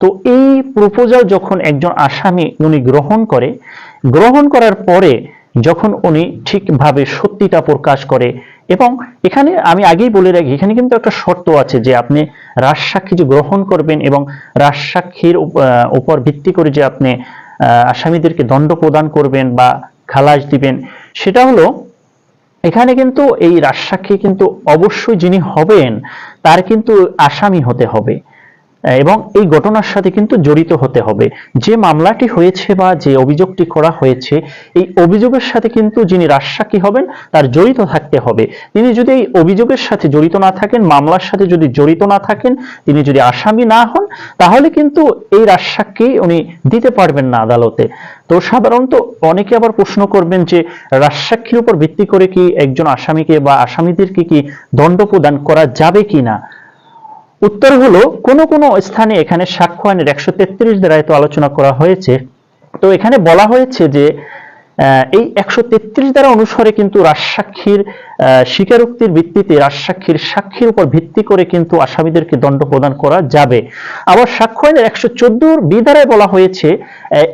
তো এই প্রপোজাল যখন একজন আসামি উনি গ্রহণ করে, গ্রহণ করার পরে যখন উনি ঠিকভাবে সত্যিটা প্রকাশ করে এবং এখানে আমি আগেই বলে রাখি, এখানে কিন্তু একটা শর্ত আছে যে আপনি রাজসাক্ষী যে গ্রহণ করবেন এবং রাজসাক্ষীর উপ- উপর ভিত্তি করে যে আপনি আসামিদেরকে দণ্ড প্রদান করবেন বা খালাস দিবেন, সেটা হলো এখানে কিন্তু এই রাজসাক্ষী কিন্তু অবশ্যই যিনি হবেন, তার কিন্তু আসামি হতে হবে। এবং এই ঘটনার সাথে কিন্তু জড়িত হতে হবে। যে মামলাটি হয়েছে বা যে অভিযোগটি করা হয়েছে, এই অভিযোগের সাথে কিন্তু যিনি রাজসাক্ষী হবেন, তার জড়িত থাকতে হবে। তিনি যদি এই অভিযোগের সাথে জড়িত না থাকেন, মামলার সাথে যদি জড়িত না থাকেন, তিনি যদি আসামি না হন, তাহলে কিন্তু এই রাজসাক্ষী উনি দিতে পারবেন না আদালতে। তো সাধারণত অনেকে আবার প্রশ্ন করবেন যে, রাজসাক্ষীর উপর ভিত্তি করে কি একজন আসামিকে বা আসামিদেরকে কি দণ্ড প্রদান করা যাবে কি না উত্তর হলো, কোন কোন স্থানে এখানে সাক্ষ্য আইনের একশো তেত্রিশ দ্বারায় তো আলোচনা করা হয়েছে। তো এখানে বলা হয়েছে যে এই একশো তেত্রিশ দ্বারা অনুসারে কিন্তু রাজসাক্ষীর স্বীকারোক্তির ভিত্তিতে রাজসাক্ষীর সাক্ষীর উপর ভিত্তি করে কিন্তু আসামিদেরকে দণ্ড প্রদান করা যাবে। আবার সাক্ষ্য আইনের একশো চোদ্দোর বিধারায় বলা হয়েছে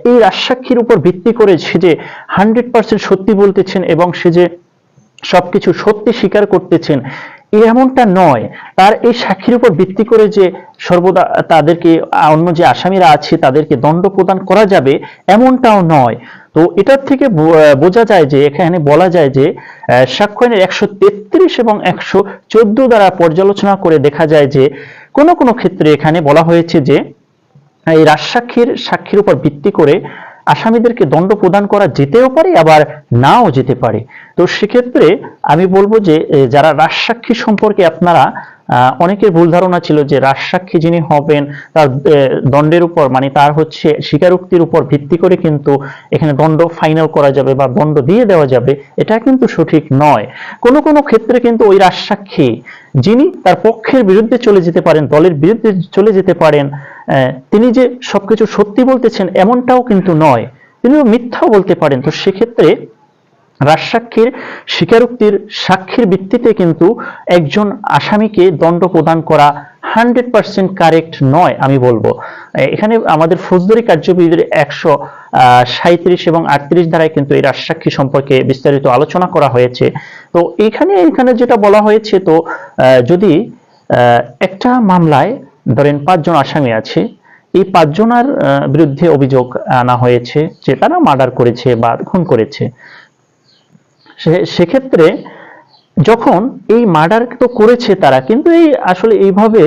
এই রাজসাক্ষীর উপর ভিত্তি করে সে যে হান্ড্রেড পার্সেন্ট সত্যি বলতেছেন এবং সে যে সবকিছু সত্যি স্বীকার করতেছেন এমনটা নয়। তার এই সাক্ষীর উপর ভিত্তি করে যে সর্বদা তাদেরকে অন্য যে আসামিরা আছে তাদেরকে দণ্ড প্রদান করা যাবে এমনটাও নয়। তো এটার থেকে বোঝা যায় যে এখানে বলা যায় যে আহ, সাক্ষ্য আইনের একশো তেত্রিশ এবং একশো চোদ্দ দ্বারা পর্যালোচনা করে দেখা যায় যে কোনো কোনো ক্ষেত্রে এখানে বলা হয়েছে যে এই রাজসাক্ষীর সাক্ষীর উপর ভিত্তি করে আসামিদেরকে দণ্ড প্রদান করা যেতেও পারে, আবার নাও যেতে পারে। তো সেক্ষেত্রে আমি বলব যে যারা রাজসাক্ষী সম্পর্কে আপনারা অনেকের ভুল ধারণা ছিল যে রাজসাক্ষী যিনি হবেন, তার দণ্ডের উপর মানে তার হচ্ছে স্বীকারোক্তির উপর ভিত্তি করে কিন্তু এখানে দণ্ড ফাইনাল করা যাবে বা দণ্ড দিয়ে দেওয়া যাবে, এটা কিন্তু সঠিক নয়। কোনো কোনো ক্ষেত্রে কিন্তু ওই রাজসাক্ষী, যিনি তার পক্ষের বিরুদ্ধে চলে যেতে পারেন, দলের বিরুদ্ধে চলে যেতে পারেন তিনি যে সবকিছু সত্যি বলতেছেন এমনটাও কিন্তু নয়। তিনি মিথ্যাও বলতে পারেন। তো সেক্ষেত্রে রাজসাক্ষীর স্বীকারোক্তির সাক্ষীর ভিত্তিতে কিন্তু একজন আসামিকে দণ্ড প্রদান করা হান্ড্রেড পার্সেন্ট কারেক্ট নয়, আমি বলব। এখানে আমাদের ফৌজদারি কার্যবিধির একশো সাঁত্রিশ এবং আটত্রিশ ধারায় কিন্তু এই রাজসাক্ষী সম্পর্কে বিস্তারিত আলোচনা করা হয়েছে। তো এখানে এখানে যেটা বলা হয়েছে, তো যদি একটা মামলায় ধরেন পাঁচজন আসামি আছে, এই পাঁচজনার বিরুদ্ধে অভিযোগ আনা হয়েছে যে তারা মার্ডার করেছে বা খুন করেছে। সেক্ষেত্রে যখন এই মার্ডার তো করেছে তারা, কিন্তু এই আসলে এইভাবে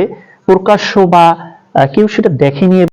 প্রকাশ্য বা কেউ সেটা দেখেনি